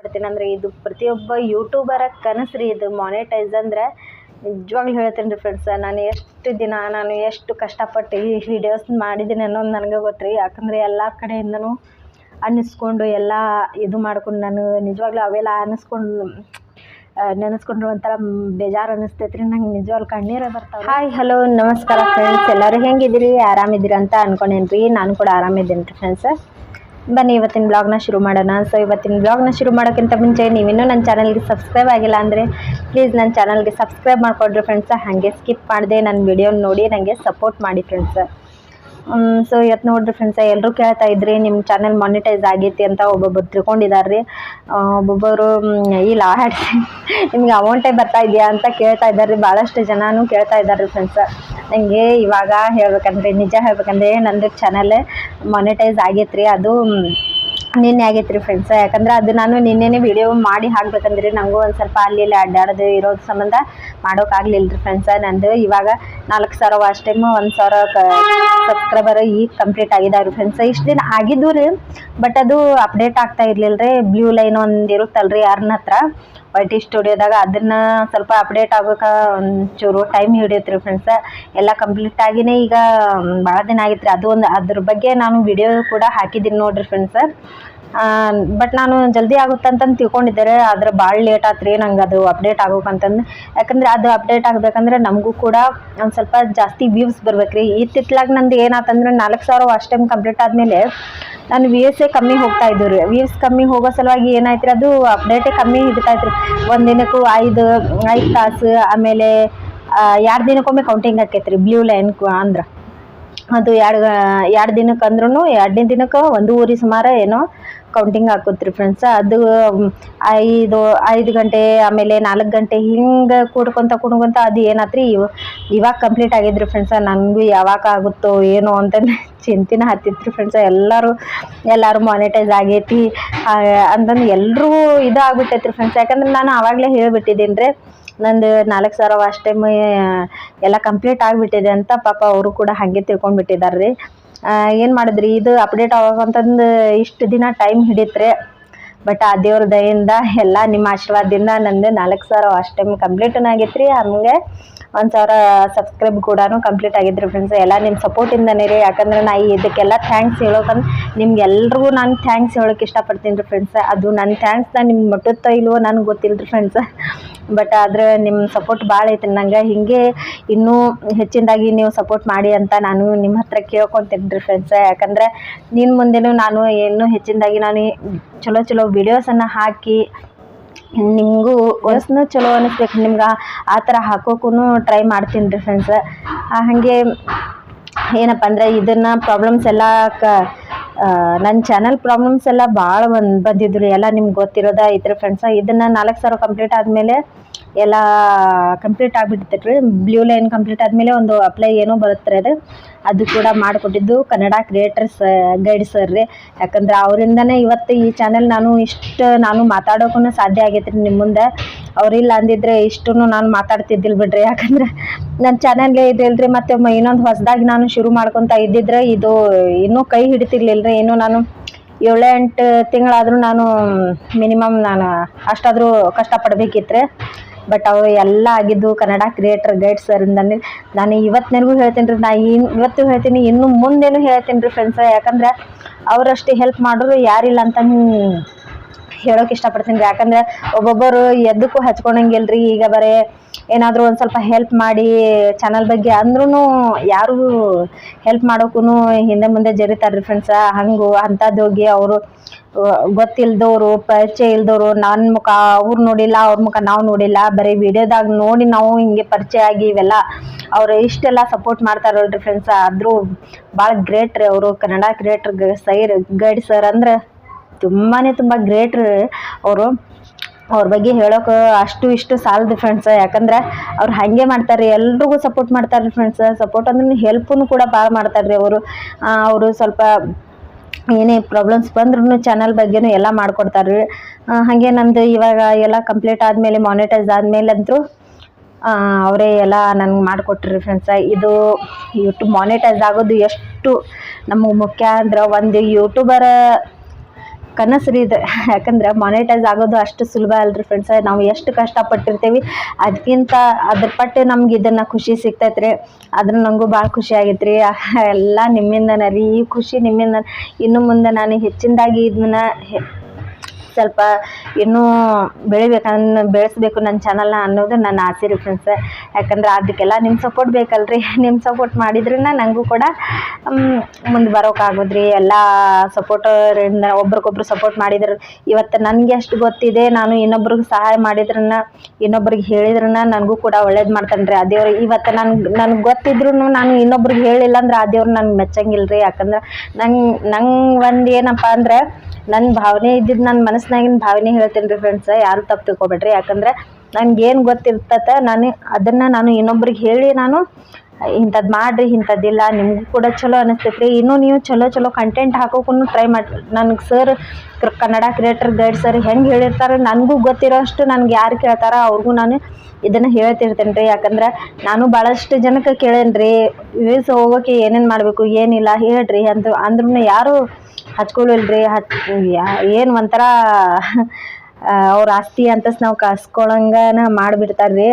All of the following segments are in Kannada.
ಪಡ್ತೀನಿ ಅಂದರೆ ಇದು ಪ್ರತಿಯೊಬ್ಬ ಯೂಟ್ಯೂಬರ ಕನಸು ರೀ ಇದು ಮಾನಿಟೈಸ್ ಅಂದರೆ ನಿಜವಾಗ್ಲೂ ಹೇಳ್ತೀನಿ ರೀ ಫ್ರೆಂಡ್ಸ್ ನಾನು ಎಷ್ಟು ದಿನ, ನಾನು ಎಷ್ಟು ಕಷ್ಟಪಟ್ಟು ಈ ವಿಡಿಯೋಸ್ ಮಾಡಿದ್ದೀನಿ ಅನ್ನೋದು ನನಗೆ ಗೊತ್ತು ರೀ ಯಾಕಂದರೆ ಎಲ್ಲ ಕಡೆಯಿಂದನೂ ಅನ್ನಿಸ್ಕೊಂಡು, ಎಲ್ಲ ಇದು ಮಾಡ್ಕೊಂಡು ನಾನು ನಿಜವಾಗ್ಲೂ ಅವೆಲ್ಲ ಅನ್ನಿಸ್ಕೊಂಡು ನೆನೆಸ್ಕೊಂಡ್ರು ಒಂಥರ ಬೇಜಾರು ಅನ್ನಿಸ್ತೈತೆ ರೀ. ನಂಗೆ ನಿಜವಾಗ್ಲು ಕಣ್ಣೀರ ಬರ್ತಾವೆ ಹಾಯ್ ಹಲೋ ನಮಸ್ಕಾರ ಫ್ರೆಂಡ್ಸ್ ಎಲ್ಲರೂ ಹೆಂಗಿದ್ದೀರಿ? ಆರಾಮಿದ್ದೀರಿ ಅಂತ ಅನ್ಕೊಂಡೇನಿ ನಾನು ಕೂಡ ಆರಾಮಿದ್ದೀನಿ ರೀ ಫ್ರೆಂಡ್ಸ್ ಬನ್ನಿ, ಇವತ್ತಿನ ಬ್ಲಾಗ್ನ ಶುರು ಮಾಡೋಣ. ಸೊ ಇವತ್ತಿನ ಬ್ಲಾಗ್ನ ಶುರು ಮಾಡೋಕ್ಕಿಂತ ಮುಂಚೆ ನೀವಿನ್ನೂ ನನ್ನ ಚಾನಲ್ಗೆ ಸಬ್ಸ್ಕ್ರೈಬ್ ಆಗಿಲ್ಲ ಅಂದರೆ ಪ್ಲೀಸ್ ನನ್ನ ಚಾನಲ್ಗೆ ಸಬ್ಸ್ಕ್ರೈಬ್ ಮಾಡಿಕೊಡ್ರಿ ಫ್ರೆಂಡ್ಸ್ ಹಾಗೆ ಸ್ಕಿಪ್ ಮಾಡಿದೆ ನನ್ನ ವಿಡಿಯೋ ನೋಡಿ ನನಗೆ ಸಪೋರ್ಟ್ ಮಾಡಿ ಫ್ರೆಂಡ್ಸ್ ಸೊ ಇವತ್ತು ನೋಡ್ರಿ ಫ್ರೆಂಡ್ಸ್ ಎಲ್ಲರೂ ಕೇಳ್ತಾ ಇದ್ರಿ ನಿಮ್ಮ ಚಾನಲ್ ಮಾನಿಟೈಸ್ ಆಗೈತಿ ಅಂತ ಒಬ್ಬೊಬ್ಬರು ತಿಳ್ಕೊಂಡಿದ್ದಾರೆ ಒಬ್ಬೊಬ್ಬರು ಇಲ್ಲ ಹಾಡಿ ನಿಮ್ಗೆ ಅಮೌಂಟೇ ಬರ್ತಾ ಇದೆಯಾ ಅಂತ ಕೇಳ್ತಾ ಇದ್ದಾರೆ ಭಾಳಷ್ಟು ಜನನೂ ಕೇಳ್ತಾ ಇದ್ದಾರೆ ಫ್ರೆಂಡ್ಸ್ ನನಗೆ ಇವಾಗ ಹೇಳ್ಬೇಕಂದ್ರೆ, ನಿಜ ಹೇಳ್ಬೇಕಂದ್ರೆ ನಂದು ಚಾನಲ್ ಮಾನಿಟೈಸ್ ಆಗೈತೆ ರೀ ಅದು ನಿನ್ನೆ ಆಗೈತೆ ಫ್ರೆಂಡ್ಸ್ ಯಾಕಂದ್ರೆ ಅದು ನಾನು ನಿನ್ನೆನೇ ವಿಡಿಯೋ ಮಾಡಿ ಹಾಕ್ಬೇಕಂದ್ರೆ. ನನಗೂ ಒಂದು ಸ್ವಲ್ಪ ಅಲ್ಲಿ ಇಲ್ಲಿ ಅಡ್ಡಾಡೋದು, ಇರೋದು ಸಂಬಂಧ ಮಾಡೋಕ್ಕಾಗಲಿಲ್ಲ ರೀ ಫ್ರೆಂಡ್ಸ ನಂದು ಇವಾಗ ನಾಲ್ಕು ಸಾವಿರ ವಾಚ್ ಟೈಮು ಒಂದು ಸಾವಿರ ಸಬ್ಸ್ಕ್ರೈಬರ್ ಈಗ ಕಂಪ್ಲೀಟ್ ಆಗಿದ್ದಾರೆ ಫ್ರೆಂಡ್ಸ್ ಇಷ್ಟು ದಿನ ಆಗಿದ್ದು ರೀ ಬಟ್ ಅದು ಅಪ್ಡೇಟ್ ಆಗ್ತಾ ಇರಲಿಲ್ಲ ರೀ ಬ್ಲೂ ಲೈನ್ ಒಂದು ಇರುತ್ತಲ್ಲ ಯಾರನ್ನ ಹತ್ರ. ವೈ ಟಿ ಸ್ಟುಡಿಯೋದಾಗ ಅದನ್ನು ಸ್ವಲ್ಪ ಅಪ್ಡೇಟ್ ಆಗೋಕೆ ಒಂಚೂರು ಟೈಮ್ ಹಿಡಿಯುತ್ತೆ ರೀ ಫ್ರೆಂಡ್ಸ ಎಲ್ಲ ಕಂಪ್ಲೀಟ್ ಆಗಿನೇ ಈಗ ಭಾಳ ದಿನ ಆಗಿತ್ತು ರೀ ಅದು ಒಂದು ಅದ್ರ ಬಗ್ಗೆ ನಾನು ವಿಡಿಯೋ ಕೂಡ ಹಾಕಿದ್ದೀನಿ ನೋಡಿರಿ ಫ್ರೆಂಡ್ಸ ಬಟ್ ನಾನು ಜಲ್ದಿ ಆಗುತ್ತೆ ಅಂತಂದು ತಿಳ್ಕೊಂಡಿದ್ದೆ ಆದ್ರೆ ಭಾಳ ಲೇಟ್ ಆತು ರೀ ನಂಗೆ ಅದು ಅಪ್ಡೇಟ್ ಆಗೋಕಂತಂದು. ಯಾಕಂದ್ರೆ ಅದು ಅಪ್ಡೇಟ್ ಆಗಬೇಕಂದ್ರೆ ನಮಗೂ ಕೂಡ ಒಂದು ಸ್ವಲ್ಪ ಜಾಸ್ತಿ ವ್ಯೂಸ್ ಬರ್ಬೇಕು ರೀ ಇತ್ತಿತ್ಲಾಗ ನಂದು ಏನಾತಂದ್ರೆ ನಾಲ್ಕು ಸಾವಿರ ವಾಚ್ ಟೈಮ್ ಕಂಪ್ಲೀಟ್ ಆದಮೇಲೆ ನಾನು ವ್ಯೂಸೇ ಕಮ್ಮಿ ಹೋಗ್ತಾ ಇದ್ದು ರೀ ವ್ಯೂಸ್ ಕಮ್ಮಿ ಹೋಗೋ ಸಲುವಾಗಿ ಏನಾಯ್ತು ಅದು ಅಪ್ಡೇಟೇ ಕಮ್ಮಿ ಹಿಡಿತಾ ಇತ್ತು ರೀ ಒಂದು ದಿನಕ್ಕೂ ಐದು ಐದು ತಾಸು, ಆಮೇಲೆ ಎರಡು ದಿನಕ್ಕೊಮ್ಮೆ ಕೌಂಟಿಂಗ್ ಆಕೈತೆ ರೀ ಬ್ಲೂ ಲೈನ್ ಅಂದ್ರೆ ಅದು ಎರಡು ಎರಡು ದಿನಕ್ಕೆ ಅಂದ್ರೂ ಎರಡನೇ ದಿನಕ್ಕೆ ಒಂದೂವರೆ ಸುಮಾರು ಏನೋ ಕೌಂಟಿಂಗ್ ಹಾಕೋತ್ರಿ ಫ್ರೆಂಡ್ಸ್ ಅದು ಐದು ಐದು ಗಂಟೆ, ಆಮೇಲೆ ನಾಲ್ಕು ಗಂಟೆ ಹಿಂಗೆ ಕೂಡ್ಕೊಂತ ಕೂಡ್ಕೊಂತ ಅದು ಏನಾತ್ರಿ ಇವ, ಇವಾಗ ಕಂಪ್ಲೀಟ್ ಆಗಿದ್ರಿ ಫ್ರೆಂಡ್ಸ ನನಗೂ ಯಾವಾಗ ಆಗುತ್ತೋ ಏನೋ ಅಂತ ಚಿಂತಿನ ಹತ್ತಿತ್ರಿ ಫ್ರೆಂಡ್ಸ ಎಲ್ಲರೂ ಎಲ್ಲರೂ ಮಾನಿಟೈಸ್ ಆಗೈತಿ. ಅಂತಂದು ಎಲ್ಲರೂ ಇದು ಆಗ್ಬಿಟ್ಟೈತೆ ರೀ ಫ್ರೆಂಡ್ಸ್ ಯಾಕಂದ್ರೆ ನಾನು ಆವಾಗಲೇ ಹೇಳ್ಬಿಟ್ಟಿದ್ದೀನಿ ರೀ ನಂದು ನಾಲ್ಕು ಸಾವಿರ ವಾಚ್ ಟೈಮ್ ಎಲ್ಲ ಕಂಪ್ಲೀಟ್ ಆಗಿಬಿಟ್ಟಿದೆ ಅಂತ ಪಾಪ ಅವರು ಕೂಡ ಹಾಗೆ ತಿಳ್ಕೊಂಡ್ಬಿಟ್ಟಿದ್ದಾರೆ ರೀ ಏನು ಮಾಡಿದ್ರಿ? ಇದು ಅಪ್ಡೇಟ್ ಆಗೋಕಂತಂದು ಇಷ್ಟು ದಿನ ಟೈಮ್ ಹಿಡಿತ್ರೆ ಬಟ್ ಆ ದೇವ್ರ ದಯಿಂದ ಎಲ್ಲ ನಿಮ್ಮ ಆಶೀರ್ವಾದದಿಂದ ನಂದು ನಾಲ್ಕು ಸಾವಿರ ವಾಚ್ ಟೈಮ್ ಕಂಪ್ಲೀಟೂ ಆಗೈತೆ ರೀ ಹಂಗೆ. ಒಂದು ಸಾವಿರ ಸಬ್ಸ್ಕ್ರೈಬ್ ಕೂಡ ಕಂಪ್ಲೀಟ್ ಆಗಿದ್ರಿ ಫ್ರೆಂಡ್ಸ್ ಎಲ್ಲ ನಿಮ್ಮ ಸಪೋರ್ಟಿಂದನೇ ರೀ. ಯಾಕಂದ್ರೆ ನಾ ಇದಕ್ಕೆಲ್ಲ ಥ್ಯಾಂಕ್ಸ್ ಹೇಳೋಕಂದ್ರೆ ನಿಮ್ಗೆಲ್ರಿಗೂ ನಾನು ಥ್ಯಾಂಕ್ಸ್ ಹೇಳೋಕೆ ಇಷ್ಟಪಡ್ತೀನಿ ರೀ ಫ್ರೆಂಡ್ಸ್ ಅದು ನನ್ನ ಥ್ಯಾಂಕ್ಸ್ನ ನಿಮ್ಮ ಮುಟ್ಟುತ್ತೋ ಇಲ್ವೋ ನನಗೆ ಗೊತ್ತಿಲ್ಲ ರೀ ಫ್ರೆಂಡ್ಸ್ ಬಟ್ ಆದ್ರೆ ನಿಮ್ಮ ಸಪೋರ್ಟ್ ಭಾಳ ಐತೆ ನಂಗೆ ಹಿಂಗೆ ಇನ್ನೂ ಹೆಚ್ಚಿನದಾಗಿ ನೀವು ಸಪೋರ್ಟ್ ಮಾಡಿ ಅಂತ ನಾನು ನಿಮ್ಮ ಹತ್ರ ಕೇಳ್ಕೊತೀನಿ ರೀ ಫ್ರೆಂಡ್ಸ್ ಯಾಕಂದ್ರೆ ನಿನ್ನ ಮುಂದೆನೂ ನಾನು ಇನ್ನೂ ಹೆಚ್ಚಿನದಾಗಿ ನಾನು ಚಲೋ ಚಲೋ ವಿಡಿಯೋಸನ್ನು ಹಾಕಿ ನಿಮಗೂ ವಯಸ್ಸನ್ನು ಚಲೋ ಅನ್ನಿಸ್ಬೇಕು ನಿಮ್ಗೆ ಆ ಥರ ಹಾಕೋಕ್ಕೂ ಟ್ರೈ ಮಾಡ್ತೀನಿ ರೀ ಫ್ರೆಂಡ್ಸ್ ಹಾಗೆ ಏನಪ್ಪ ಅಂದರೆ ಇದನ್ನು ಪ್ರಾಬ್ಲಮ್ಸ್ ಎಲ್ಲ ಕ ನನ್ನ ಚಾನಲ್ ಪ್ರಾಬ್ಲಮ್ಸ್ ಎಲ್ಲ ಭಾಳ ಬಂದು, ಬಂದಿದ್ರು. ಎಲ್ಲ ನಿಮ್ಗೆ ಗೊತ್ತಿರೋದ ಐತ್ರಿ ಫ್ರೆಂಡ್ಸ ಇದನ್ನು ನಾಲ್ಕು ಸಾವಿರ ಕಂಪ್ಲೀಟ್ ಆದಮೇಲೆ ಎಲ್ಲ ಕಂಪ್ಲೀಟ್ ಆಗಿಬಿಡ್ತೈತೆ ರೀ. ಬ್ಲೂ ಲೈನ್ ಕಂಪ್ಲೀಟ್ ಆದಮೇಲೆ ಒಂದು ಅಪ್ಲೈ ಏನೋ ಬರುತ್ತೆ ಅದು. ಅದು ಕೂಡ ಮಾಡಿಕೊಟ್ಟಿದ್ದು ಕನ್ನಡ ಕ್ರಿಯೇಟರ್ಸ್ ಗೈಡ್ ಸರ್ ರೀ. ಯಾಕಂದ್ರೆ ಅವರಿಂದನೇ ಇವತ್ತು ಈ ಚಾನೆಲ್ ನಾನು ಇಷ್ಟು, ನಾನು ಮಾತಾಡೋಕ್ಕೂ ಸಾಧ್ಯ ಆಗೈತೆ ರೀ ನಿಮ್ಮ ಮುಂದೆ. ಅವರಿಲ್ಲ ಅಂದಿದ್ರೆ ಇಷ್ಟು ನಾನು ಮಾತಾಡ್ತಿದ್ದಿಲ್ಲ ಬಿಡ್ರಿ. ಯಾಕಂದ್ರೆ ನನ್ನ ಚಾನಲ್ಗೆ ಇದಿಲ್ಲ ಮತ್ತೆ ಇನ್ನೊಂದು ಹೊಸದಾಗಿ ನಾನು ಶುರು ಮಾಡ್ಕೊತಾ ಇದ್ದಿದ್ರೆ ಇದು ಇನ್ನೂ ಕೈ ಹಿಡಿತಿರ್ಲಿಲ್ಲ ರೀ ಇನ್ನೂ ನಾನು ಏಳು ಎಂಟು ತಿಂಗಳಾದರೂ ನಾನು ಮಿನಿಮಮ್ ನಾನು ಅಷ್ಟಾದರೂ ಕಷ್ಟಪಡಬೇಕಿತ್ತು ಬಟ್ ಅವರು ಎಲ್ಲ ಆಗಿದ್ದು ಕನ್ನಡ ಕ್ರಿಯೇಟರ್ ಗೈಡ್ ಸರಿಂದನೇ ನಾನು ಇವತ್ತಿನವರೆಗೂ ಹೇಳ್ತೀನಿ ರೀ, ನಾ ಇನ್ ಇವತ್ತು ಹೇಳ್ತೀನಿ, ಇನ್ನು ಮುಂದೇನು ಹೇಳ್ತೀನಿ ರೀ ಫ್ರೆಂಡ್ಸ್ ಯಾಕಂದ್ರೆ ಅವರಷ್ಟು ಹೆಲ್ಪ್ ಮಾಡೋರು ಯಾರಿಲ್ಲ ಅಂತ ಹೇಳೋಕೆ ಇಷ್ಟಪಡ್ತೀನಿ ಯಾಕಂದ್ರೆ ಒಬ್ಬೊಬ್ಬರು ಎದಕ್ಕೂ ಹಚ್ಕೊಳಂಗಿಲ್ಲ ಈಗ ಬರೇ ಏನಾದರೂ ಒಂದು ಸ್ವಲ್ಪ ಹೆಲ್ಪ್ ಮಾಡಿ ಚಾನಲ್ ಬಗ್ಗೆ ಅಂದ್ರೂ ಯಾರು ಹೆಲ್ಪ್ ಮಾಡೋಕ್ಕೂ ಹಿಂದೆ ಮುಂದೆ ಜರಿತಾರೆ ಫ್ರೆಂಡ್ಸ ಹಂಗು ಅಂಥದ್ದೋಗಿ ಅವರು ಗೊತ್ತಿಲ್ದವರು ಪರಿಚಯ ಇಲ್ದವರು ನನ್ನ ಮುಖ ಅವ್ರು ನೋಡಿಲ್ಲ, ಅವ್ರ ಮುಖ ನಾವು ನೋಡಿಲ್ಲ. ಬರೀ ವಿಡಿಯೋದಾಗ ನೋಡಿ ನಾವು ಹಿಂಗೆ ಪರಿಚಯ ಆಗಿ ಇವೆಲ್ಲ ಅವ್ರು ಇಷ್ಟೆಲ್ಲ ಸಪೋರ್ಟ್ ಮಾಡ್ತಾರಲ್ರಿ ಫ್ರೆಂಡ್ಸ್ ಆದರೂ ಭಾಳ ಗ್ರೇಟ್ ರೀ ಅವರು. ಕನ್ನಡ ಕ್ರಿಯೇಟರ್ ಸೈರ್ ಗೈಡ್ ಸರ್ ಅಂದ್ರೆ ತುಂಬಾ ತುಂಬ ಗ್ರೇಟ್ ರೀ ಅವರು. ಅವ್ರ ಬಗ್ಗೆ ಹೇಳೋಕೆ ಅಷ್ಟು ಇಷ್ಟು ಸಾಲದು ಫ್ರೆಂಡ್ಸ್ ಯಾಕಂದ್ರೆ ಅವ್ರು ಹಾಗೆ ಮಾಡ್ತಾರೆ ಎಲ್ರಿಗೂ ಸಪೋರ್ಟ್ ಮಾಡ್ತಾರೆ ಫ್ರೆಂಡ್ಸ್ ಸಪೋರ್ಟ್ ಅಂದ್ರೆ ಹೆಲ್ಪನ್ನು ಕೂಡ ಭಾಳ ಮಾಡ್ತಾರೆ ರೀ ಅವರು ಅವರು ಸ್ವಲ್ಪ ಏನೇ ಪ್ರಾಬ್ಲಮ್ಸ್ ಬಂದ್ರೂ ಚಾನಲ್ ಬಗ್ಗೆನೂ ಎಲ್ಲ ಮಾಡ್ಕೊಡ್ತಾರೆ ರೀ ಹಾಗೆ ನಂದು ಇವಾಗ ಎಲ್ಲ ಕಂಪ್ಲೀಟ್ ಆದಮೇಲೆ ಮಾನಿಟೈಸ್ ಆದಮೇಲೆ ಅಂತೂ ಅವರೇ ಎಲ್ಲ ನನಗೆ ಮಾಡಿಕೊಟ್ರಿ ಫ್ರೆಂಡ್ಸ ಇದು ಯೂಟ್ಯೂಬ್ ಮಾನಿಟೈಸ್ ಆಗೋದು ಎಷ್ಟು ನಮಗೆ ಮುಖ್ಯ ಅಂದ್ರೆ ಒಂದು ಯೂಟ್ಯೂಬರ ಕನಸು ರೀ ಯಾಕಂದ್ರೆ ಮಾನಿಟೈಸ್ ಆಗೋದು ಅಷ್ಟು ಸುಲಭ ಅಲ್ರಿ ಫ್ರೆಂಡ್ಸ್ ನಾವು ಎಷ್ಟು ಕಷ್ಟಪಟ್ಟಿರ್ತೀವಿ ಅದಕ್ಕಿಂತ ಅದ್ರ ಪಟ್ಟು ನಮ್ಗೆ ಇದನ್ನು ಖುಷಿ ಸಿಗ್ತೈತೆ ರೀ ಅದ್ರ ನನಗೂ ಭಾಳ ಖುಷಿ ಆಗೈತೆ ರೀ ಎಲ್ಲ ನಿಮ್ಮಿಂದನೇ ರೀ. ಈ ಖುಷಿ ನಿಮ್ಮಿಂದ ಇನ್ನು ಮುಂದೆ ನಾನು ಹೆಚ್ಚಿನದಾಗಿ ಇದನ್ನ ಸ್ವಲ್ಪ ಇನ್ನೂ ಬೆಳಿಬೇಕನ್ನ ಬೆಳೆಸ್ಬೇಕು ನನ್ನ ಚಾನಲ್ನ ಅನ್ನೋದು ನನ್ನ ಆಸೆ ರೀ ಫ್ರೆಂಡ್ಸ್ ಯಾಕಂದ್ರೆ ಅದಕ್ಕೆಲ್ಲ ನಿಮ್ಮ ಸಪೋರ್ಟ್ ಬೇಕಲ್ರಿ. ನಿಮ್ಮ ಸಪೋರ್ಟ್ ಮಾಡಿದ್ರೂ ನನಗೂ ಕೂಡ ಮುಂದೆ ಬರೋಕ್ಕಾಗೋದ್ರಿ ಎಲ್ಲ ಸಪೋರ್ಟರಿಂದ ಒಬ್ರಿಗೊಬ್ರು ಸಪೋರ್ಟ್ ಮಾಡಿದ್ರು. ಇವತ್ತು ನನಗೆ ಎಷ್ಟು ಗೊತ್ತಿದೆ. ನಾನು ಇನ್ನೊಬ್ರಿಗೆ ಸಹಾಯ ಮಾಡಿದ್ರನ್ನ ಇನ್ನೊಬ್ರಿಗೆ ಹೇಳಿದ್ರನ್ನ ನನಗೂ ಕೂಡ ಒಳ್ಳೇದು ಮಾಡ್ತಾನೆ ರೀ ಆ ದೇವ್ರು ಇವತ್ತು ನನ್ಗೆ ನನಗೆ ಗೊತ್ತಿದ್ರು ನಾನು ಇನ್ನೊಬ್ರಿಗೆ ಹೇಳಿಲ್ಲ ಅಂದ್ರೆ ಆ ದೇವ್ರು ನನ್ಗೆ ಮೆಚ್ಚಂಗಿಲ್ಲ ರೀ ಯಾಕಂದ್ರೆ ನಂಗೆ ನಂಗೆ ಒಂದು ಏನಪ್ಪ ಅಂದ್ರೆ ನನ್ನ ಭಾವನೆ ಇದ್ದಿದ್ದು ನನ್ನ ಮನಸ್ಸಿನಾಗಿನ ಭಾವನೆ ಹೇಳ್ತೀನಿ ಫ್ರೆಂಡ್ಸ್ ಯಾರು ತಪ್ಪು ತಿಳ್ಕೊಬೇಡ್ರಿ. ಯಾಕಂದ್ರೆ ನನಗೆ ಏನು ಗೊತ್ತಿರ್ತತೆ ನಾನು ಅದನ್ನು ನಾನು ಇನ್ನೊಬ್ರಿಗೆ ಹೇಳಿ ನಾನು ಇಂಥದ್ದು ಮಾಡಿರಿ ಇಂಥದ್ದಿಲ್ಲ ನಿಮಗೂ ಕೂಡ ಚಲೋ ಅನಿಸ್ತೈತೆ ರೀ ಇನ್ನೂ ನೀವು ಚಲೋ ಚಲೋ ಕಂಟೆಂಟ್ ಹಾಕೋಕ್ಕೂ ಟ್ರೈ ಮಾಡಿ ನನಗೆ sir Kannada creator guide sir ಹೆಂಗೆ ಹೇಳಿರ್ತಾರೆ, ನನಗೂ ಗೊತ್ತಿರೋಷ್ಟು ನನಗೆ ಯಾರು ಕೇಳ್ತಾರೋ, ಅವ್ರಿಗೂ ನಾನು ಇದನ್ನು ಹೇಳ್ತಿರ್ತೇನೆ ರೀ ಯಾಕಂದ್ರೆ ನಾನು ಭಾಳಷ್ಟು ಜನಕ್ಕೆ ಕೇಳೇನಿ ರೀ ಹೋಗೋಕೆ ಏನೇನು ಮಾಡಬೇಕು, ಏನಿಲ್ಲ, ಹೇಳ್ರಿ. ಅಂತ ಅಂದ್ರೂ ಯಾರೂ ಹಚ್ಕೊಳ್ಳಿಲ್ರಿ ಹಚ್ ಏನು ಒಂಥರ ಅವ್ರ ಆಸ್ತಿ ಅಂತಸ್ ನಾವು ಕಸ್ಕೊಳಂಗನ ಮಾಡಿಬಿಡ್ತಾರೆ ರೀ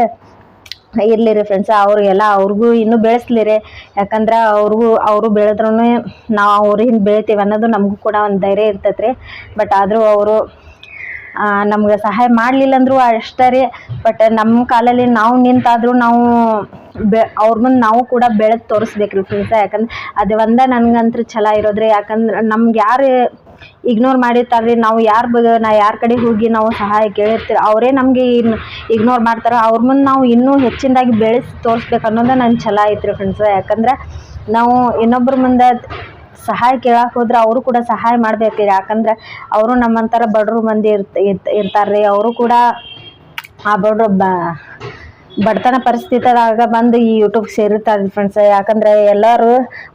ಇರಲಿ ರೀ ಫ್ರೆಂಡ್ಸ್ ಅವ್ರಿಗೆಲ್ಲ ಅವ್ರಿಗೂ ಇನ್ನೂ ಬೆಳೆಸ್ಲಿ ರೀ ಯಾಕಂದ್ರೆ ಅವ್ರಿಗೂ, ಅವರು ಬೆಳೆದ್ರೂ ನಾವು ಅವ್ರಿಂದ ಬೆಳಿತೀವಿ ಅನ್ನೋದು ನಮಗೂ ಕೂಡ ಒಂದು ಧೈರ್ಯ ಇರ್ತೈತೆ ರೀ ಬಟ್ ಆದರೂ ಅವರು ನಮ್ಗೆ ಸಹಾಯ ಮಾಡಲಿಲ್ಲ ಅಂದರೂ ಅಷ್ಟೇ ರೀ ಬಟ್ ನಮ್ಮ ಕಾಲಲ್ಲಿ ನಾವು ನಿಂತಾದರೂ ನಾವು ಬೆ ಅವ್ರ ಮುಂದೆ ನಾವು ಕೂಡ ಬೆಳೆದು ತೋರಿಸ್ಬೇಕು ರೀ ಫ್ರೆಂಡ್ಸ ಯಾಕಂದ್ರೆ ಅದು ಒಂದೇ ನನಗಂತೂ ಛಲ ಇರೋದ್ರಿ, ಯಾಕಂದ್ರೆ ನಮ್ಗೆ ಯಾರು ಇಗ್ನೋರ್ ಮಾಡಿರ್ತಾರೆ ನಾವು ಯಾರ ಬಗ್ಗೆ ನಾ ಯಾರ ಕಡೆ ಹೋಗಿ ನಾವು ಸಹಾಯ ಕೇಳಿರ್ತೀವಿ ಅವರೇ ನಮಗೆ ಇಗ್ನೋರ್ ಮಾಡ್ತಾರೆ ಅವ್ರ ಮುಂದೆ ನಾವು ಇನ್ನೂ ಹೆಚ್ಚಿನದಾಗಿ ಬೆಳೆಸಿ ತೋರಿಸ್ಬೇಕು ಅನ್ನೋದೇ ನನ್ನ ಛಲ ಐತ್ರಿ ಫ್ರೆಂಡ್ಸ ಯಾಕಂದ್ರೆ ನಾವು ಇನ್ನೊಬ್ಬರ ಮುಂದೆ ಸಹಾಯ ಕೇಳಕ್ಕೆ ಹೋದ್ರೆ ಅವರು ಕೂಡ ಸಹಾಯ ಮಾಡ್ಬೇಕು ಯಾಕಂದ್ರೆ ಅವರು ನಮ್ಮಂಥರ ಬಡವ್ರು ಮಂದಿ ಇರ್ತ ಇರ್ತಾರ್ರಿ. ಅವರು ಕೂಡ ಆ ಬಡ್ರು ಬ, ಬಡತನ ಪರಿಸ್ಥಿತಿದಾಗ ಬಂದು ಈ ಯೂಟ್ಯೂಬ್ ಸೇರಿರ್ತಾರೆ ಫ್ರೆಂಡ್ಸ್ ಯಾಕಂದ್ರೆ ಎಲ್ಲರೂ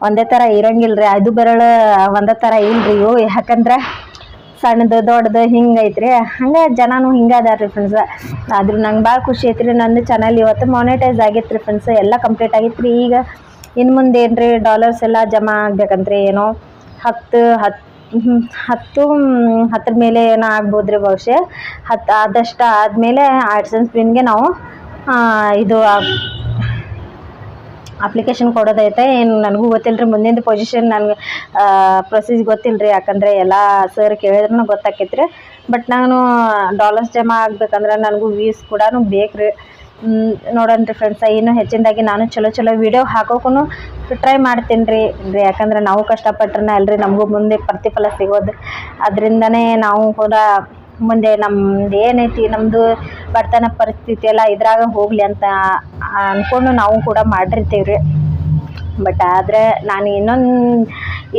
ಒಂದೇ ಥರ ಇರಂಗಿಲ್ಲ ರೀ ಅದು ಬೆರಳು ಒಂದೇ ಥರ ಇಲ್ರಿ ಇವು. ಯಾಕಂದ್ರೆ ಸಣ್ಣದು, ದೊಡ್ಡದು ಹಿಂಗೆ ಐತ್ರಿ. ಹಂಗೆ ಜನನೂ ಹಿಂಗೆ ಅದಾರ ಫ್ರೆಂಡ್ಸ್ ಆದ್ರೆ ನಂಗೆ ಭಾಳ ಖುಷಿ ಐತ್ರಿ. ನಂದು ಚಾನಲ್ ಇವತ್ತು ಮಾನಿಟೈಸ್ ಆಗೈತ್ರಿ ಫ್ರೆಂಡ್ಸ್ ಎಲ್ಲ ಕಂಪ್ಲೀಟ್ ಆಗೈತ್ರಿ. ಈಗ ಇನ್ನು ಮುಂದೆ ಏನ್ರಿ ಡಾಲರ್ಸ್ ಎಲ್ಲ ಜಮಾ ಆಗ್ಬೇಕಂದ್ರೆ ಏನೋ? ಹತ್ತು ಹತ್ತು ಹತ್ತು ಹತ್ತರ ಮೇಲೆ ಏನೋ ಆಗ್ಬೋದು ಬಹುಶಃ ಹತ್ತು ಆದಷ್ಟು ಆದಮೇಲೆ ಆಡ್ಸನ್ಸ್ ಪಿನ್ಗೆ ನಾವು ಇದು ಅಪ್ಲಿಕೇಶನ್ ಕೊಡೋದೈತೆ. ಏನು ನನಗೂ ಗೊತ್ತಿಲ್ಲ ರೀ ಮುಂದಿನ ಪೊಸಿಷನ್ ನನಗೆ ಪ್ರೊಸೀಸ್ ಗೊತ್ತಿಲ್ಲ ರೀ ಯಾಕಂದರೆ ಎಲ್ಲ ಸರ್ ಕೇಳಿದ್ರೂ ಗೊತ್ತಾಕೈತೆ ರೀ ಬಟ್ ನಾನು ಡಾಲರ್ಸ್ ಜಮಾ ಆಗ್ಬೇಕಂದ್ರೆ ನನಗೂ ವೀಸ್ ಕೂಡ ಬೇಕು ರೀ ನೋಡೋಣ ರೀ ಫ್ರೆಂಡ್ಸ ಇನ್ನೂ ಹೆಚ್ಚಿನದಾಗಿ ನಾನು ಚಲೋ ಚಲೋ ವಿಡಿಯೋ ಹಾಕೋಕ್ಕೂ ಟ್ರೈ ಮಾಡ್ತೀನಿ ರೀ. ಯಾಕಂದ್ರೆ ನಾವು ಕಷ್ಟಪಟ್ರನ ಅಲ್ರಿ, ನಮಗೂ ಮುಂದೆ ಪ್ರತಿಫಲ ಸಿಗೋದು. ಅದರಿಂದನೇ ನಾವು ಕೂಡ ಮುಂದೆ ನಮ್ದು ಏನೈತಿ ನಮ್ಮದು ಬಡತನ ಪರಿಸ್ಥಿತಿ ಎಲ್ಲ ಇದ್ರಾಗ ಹೋಗಲಿ ಅಂತ ಅಂದ್ಕೊಂಡು ನಾವು ಕೂಡ ಮಾಡಿರ್ತೀವಿ ರೀ. ಬಟ್ ಆದರೆ ನಾನು ಇನ್ನೊಂದು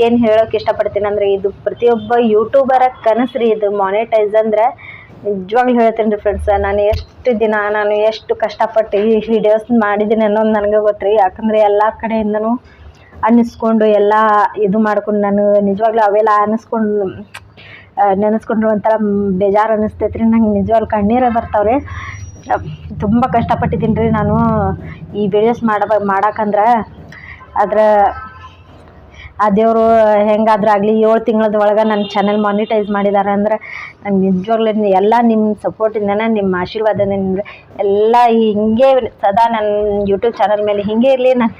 ಏನು ಹೇಳೋಕೆ ಇಷ್ಟಪಡ್ತೀನಿ ಅಂದರೆ, ಇದು ಪ್ರತಿಯೊಬ್ಬ ಯೂಟ್ಯೂಬರ ಕನಸು ರೀ ಇದು ಮಾನಿಟೈಸ್ ಅಂದರೆ. ನಿಜವಾಗ್ಲೂ ಹೇಳ್ತೀನಿ ರೀ ಫ್ರೆಂಡ್ಸ್ ನಾನು ಎಷ್ಟು ದಿನ, ನಾನು ಎಷ್ಟು ಕಷ್ಟಪಟ್ಟು ಈ ವಿಡಿಯೋಸ್ ಮಾಡಿದ್ದೀನಿ ಅನ್ನೋದು ನನಗೆ ಗೊತ್ತು ರೀ ಯಾಕಂದರೆ ಎಲ್ಲ ಕಡೆಯಿಂದನು ಅನ್ನಿಸ್ಕೊಂಡು, ಎಲ್ಲ ಇದು ಮಾಡ್ಕೊಂಡು ನಾನು ನಿಜವಾಗ್ಲೂ ಅವೆಲ್ಲ ಅನ್ನಿಸ್ಕೊಂಡು ನೆನೆಸ್ಕೊಂಡ್ರೆ ಒಂಥರ ಬೇಜಾರು ಅನ್ನಿಸ್ತೈತೆ ರೀ ನಂಗೆ ನಿಜವಾಗ್ಲೂ ಕಣ್ಣೀರೇ ಬರ್ತಾವ್ರಿ. ತುಂಬ ಕಷ್ಟಪಟ್ಟಿದ್ದೀನಿ ರೀ ನಾನು ಈ ವಿಡಿಯೋಸ್ ಮಾಡಬ ಮಾಡಕ್ಕಂದ್ರೆ ಅದ್ರ ಆ ದೇವರು ಹೆಂಗಾದ್ರೂ ಆಗಲಿ ಏಳು ತಿಂಗಳದ ಒಳಗೆ ನನ್ನ ಚಾನೆಲ್ ಮಾನಿಟೈಸ್ ಮಾಡಿದ್ದಾರೆ ಅಂದ್ರೆ ನಾನು ನಿಜವಾಗ್ಲೂ ಎಲ್ಲ ನಿಮ್ಮ ಸಪೋರ್ಟಿಂದನೇ ನಿಮ್ಮ ಆಶೀರ್ವಾದದಿಂದ ಎಲ್ಲ ಹಿಂಗೆ ಸದಾ ನನ್ನ ಯೂಟ್ಯೂಬ್ ಚಾನಲ್ ಮೇಲೆ ಹಿಂಗೆ ಇರಲಿ, ನಾನು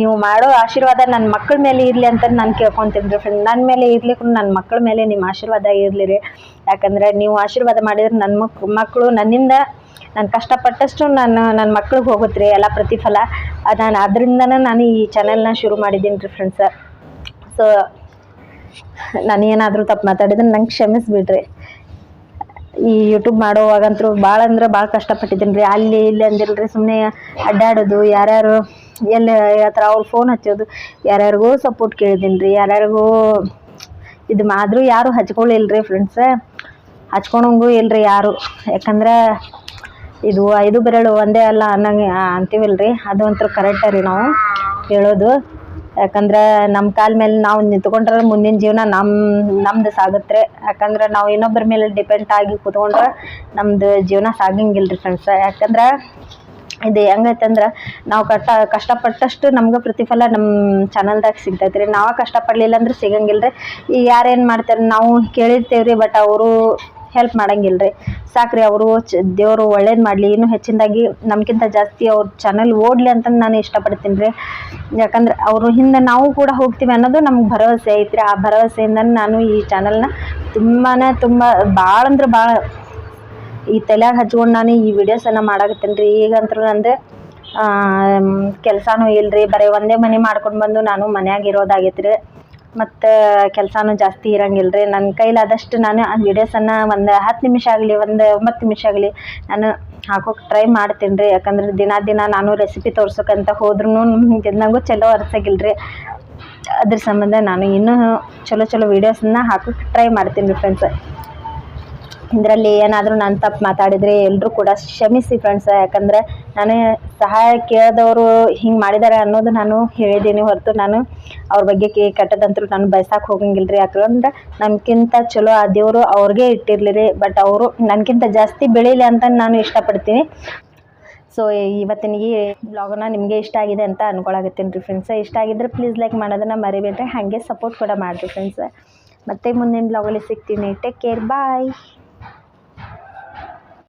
ನೀವು ಮಾಡೋ ಆಶೀರ್ವಾದ ನನ್ನ ಮಕ್ಕಳ ಮೇಲೆ ಇರಲಿ ಅಂತ ನಾನು ಕೇಳ್ಕೊತೀನಿ ರೀ ಫ್ರೆಂಡ್ ನನ್ನ ಮೇಲೆ ಇರ್ಲಿಕ್ಕೂ ನನ್ನ ಮಕ್ಕಳ ಮೇಲೆ ನಿಮ್ಮ ಆಶೀರ್ವಾದ ಇರಲಿ ರೀ. ಯಾಕಂದರೆ ನೀವು ಆಶೀರ್ವಾದ ಮಾಡಿದ್ರೆ ನನ್ನ ಮಕ್ ಮಕ್ಕಳು ನನ್ನಿಂದ, ನಾನು ಕಷ್ಟಪಟ್ಟಷ್ಟು ನಾನು ನನ್ನ ಮಕ್ಳಿಗೆ ಹೋಗುತ್ತೆ ರೀ ಎಲ್ಲ ಪ್ರತಿಫಲ. ನಾನು ಅದರಿಂದನೇ ನಾನು ಈ ಚಾನೆಲ್ನ ಶುರು ಮಾಡಿದ್ದೀನಿ ರೀ ಫ್ರೆಂಡ್ಸ ಸೊ ನಾನು ಏನಾದರೂ ತಪ್ಪು ಮಾತಾಡಿದ್ರೆ ನಂಗೆ ಕ್ಷಮಿಸ್ಬಿಡ್ರಿ. ಈ ಯೂಟ್ಯೂಬ್ ಮಾಡೋವಾಗಂತೂ ಭಾಳ ಅಂದ್ರೆ ಭಾಳ ಕಷ್ಟಪಟ್ಟಿದ್ದೀನಿ ರೀ. ಅಲ್ಲಿ ಇಲ್ಲಿ ಅಂದಿಲ್ರಿ ಸುಮ್ಮನೆ ಅಡ್ಡಾಡೋದು, ಯಾರ್ಯಾರು ಎಲ್ಲಿ ಹತ್ರ ಅವ್ರು ಫೋನ್ ಹಚ್ಚೋದು, ಯಾರ್ಯಾರಿಗೂ ಸಪೋರ್ಟ್ ಕೇಳಿದ್ದೀನಿ ರೀ, ಯಾರ್ಯಾರಿಗೂ ಇದು ಆದರೂ ಯಾರು ಹಚ್ಕೊಳ್ಳಿಲ್ಲ ರೀ ಫ್ರೆಂಡ್ಸ ಹಚ್ಕೊಳಂಗೂ ರೀ ಯಾರು. ಯಾಕಂದ್ರೆ ಇದು ಐದು ಬೆರಳು ಒಂದೇ ಅಲ್ಲ ಅನ್ನಂಗೆ ಅಂತೀವಲ್ಲ ರೀ ಅದು ಒಂಥರ ಕರೆಕ್ಟ ರೀ ನಾವು ಹೇಳೋದು. ಯಾಕಂದ್ರೆ ನಮ್ಮ ಕಾಲ ಮೇಲೆ ನಾವು ನಿಂತ್ಕೊಂಡ್ರೆ ಮುಂದಿನ ಜೀವನ ನಮ್ಮ ನಮ್ದು ಸಾಗುತ್ತೆ ಯಾಕಂದ್ರೆ ನಾವು ಇನ್ನೊಬ್ಬರ ಮೇಲೆ ಡಿಪೆಂಡ್ ಆಗಿ ಕೂತ್ಕೊಂಡ್ರೆ ನಮ್ದು ಜೀವನ ಸಾಗಂಗಿಲ್ಲ ರೀ ಫ್ರೆಂಡ್ಸ್ ಯಾಕಂದ್ರೆ ಇದು ಹೆಂಗೈತಂದ್ರೆ ನಾವು ಕಷ್ಟ, ಕಷ್ಟಪಟ್ಟಷ್ಟು ನಮ್ಗೆ ಪ್ರತಿಫಲ ನಮ್ಮ ಚಾನಲ್ದಾಗ ಸಿಗ್ತೈತೆ ರೀ. ನಾವು ಕಷ್ಟಪಡಲಿಲ್ಲ ಅಂದ್ರೆ ಸಿಗಂಗಿಲ್ಲ ರೀ ಈಗ ಯಾರೇನು ಮಾಡ್ತಾರೆ, ನಾವು ಕೇಳಿರ್ತೇವೆ ರೀ ಬಟ್ ಅವರು ಹೆಲ್ಪ್ ಮಾಡಂಗಿಲ್ಲ ರೀ ಸಾಕ್ರಿ ಅವರು ದೇವರು ಒಳ್ಳೇದು ಮಾಡಲಿ. ಇನ್ನೂ ಹೆಚ್ಚಿನದಾಗಿ ನಮಗಿಂತ ಜಾಸ್ತಿ ಅವ್ರ ಚಾನಲ್ ಓಡಲಿ ಅಂತ ನಾನು ಇಷ್ಟಪಡ್ತೀನಿ ರೀ ಯಾಕಂದ್ರೆ ಅವರು ಹಿಂದೆ ನಾವು ಕೂಡ ಹೋಗ್ತೀವಿ ಅನ್ನೋದು ನಮ್ಗೆ ಭರವಸೆ ಐತ್ರಿ. ಆ ಭರವಸೆಯಿಂದ ನಾನು ಈ ಚಾನಲ್ನ ತುಂಬಾ ತುಂಬ ಭಾಳ ಅಂದ್ರೆ ಭಾಳ ಈ ತಲೆಯಾಗ ಹಚ್ಕೊಂಡು ನಾನು ಈ ವಿಡಿಯೋಸನ್ನು ಮಾಡಾಕತ್ತೀನಿ ರೀ. ಈಗಂತೂ ನಂದು ಕೆಲಸನೂ ಇಲ್ಲ ರೀ ಬರೀ ಒಂದೇ ಮನೆ ಮಾಡ್ಕೊಂಡು ಬಂದು ನಾನು ಮನ್ಯಾಗ ಇರೋದಾಗೈತೆ ರೀ ಮತ್ತು ಕೆಲಸನೂ ಜಾಸ್ತಿ ಇರಂಗಿಲ್ಲ ರೀ ನನ್ನ ಕೈಲಾದಷ್ಟು ನಾನು ಆ ವಿಡಿಯೋಸನ್ನು ಒಂದು ಹತ್ತು ನಿಮಿಷ ಆಗಲಿ, ಒಂದು ಒಂಬತ್ತು ನಿಮಿಷ ಆಗಲಿ ನಾನು ಹಾಕೋಕೆ ಟ್ರೈ ಮಾಡ್ತೀನಿ ರೀ ಯಾಕಂದ್ರೆ ದಿನ ದಿನ ನಾನು ರೆಸಿಪಿ ತೋರ್ಸೋಕ್ಕಂತ ಹೋದ್ರೂ ನನಗೂ ಚಲೋ ಅರ್ಸಾಗಿಲ್ಲ ರೀ ಅದ್ರ ಸಂಬಂಧ ನಾನು ಇನ್ನೂ ಚಲೋ ಚಲೋ ವೀಡಿಯೋಸನ್ನ ಹಾಕೋಕೆ ಟ್ರೈ ಮಾಡ್ತೀನಿ ರೀ ಫ್ರೆಂಡ್ಸ್ ಇದರಲ್ಲಿ ಏನಾದರೂ ನಾನು ತಪ್ಪು ಮಾತಾಡಿದರೆ ಎಲ್ಲರೂ ಕೂಡ ಕ್ಷಮಿಸಿ ಫ್ರೆಂಡ್ಸ್ ಯಾಕಂದರೆ ನಾನು ಸಹಾಯ ಕೇಳಿದವರು ಹಿಂಗೆ ಮಾಡಿದ್ದಾರೆ ಅನ್ನೋದು ನಾನು ಹೇಳಿದ್ದೀನಿ ಹೊರತು ನಾನು ಅವ್ರ ಬಗ್ಗೆ ಕೇ ಕೆಟ್ಟದಂತೂ ನಾನು ಬಯಸಕ್ಕೆ ಹೋಗಂಗಿಲ್ಲ ರೀ ಯಾಕಂದ್ರೆ ನಮ್ಗಿಂತ ಚಲೋ ಆ ದೇವರು ಅವ್ರಿಗೆ ಇಟ್ಟಿರಲಿ ರೀ ಬಟ್ ಅವರು ನನಗಿಂತ ಜಾಸ್ತಿ ಬೆಳೀಲಿ ಅಂತ ನಾನು ಇಷ್ಟಪಡ್ತೀನಿ. ಸೊ ಇವತ್ತಿನ ಈ ಬ್ಲಾಗನ್ನ ನಿಮಗೆ ಇಷ್ಟ ಆಗಿದೆ ಅಂತ ಅನ್ಕೊಳಕತ್ತೀನಿ ರೀ ಫ್ರೆಂಡ್ಸ್ ಇಷ್ಟ ಆಗಿದ್ರೆ ಪ್ಲೀಸ್ ಲೈಕ್ ಮಾಡೋದನ್ನು ಮರಿಬೇಡ್ರಿ. ಹಾಗೆ ಸಪೋರ್ಟ್ ಕೂಡ ಮಾಡಿರಿ ಫ್ರೆಂಡ್ಸ್ ಮತ್ತೆ ಮುಂದಿನ ಬ್ಲಾಗಲ್ಲಿ ಸಿಗ್ತೀನಿ. Take care bye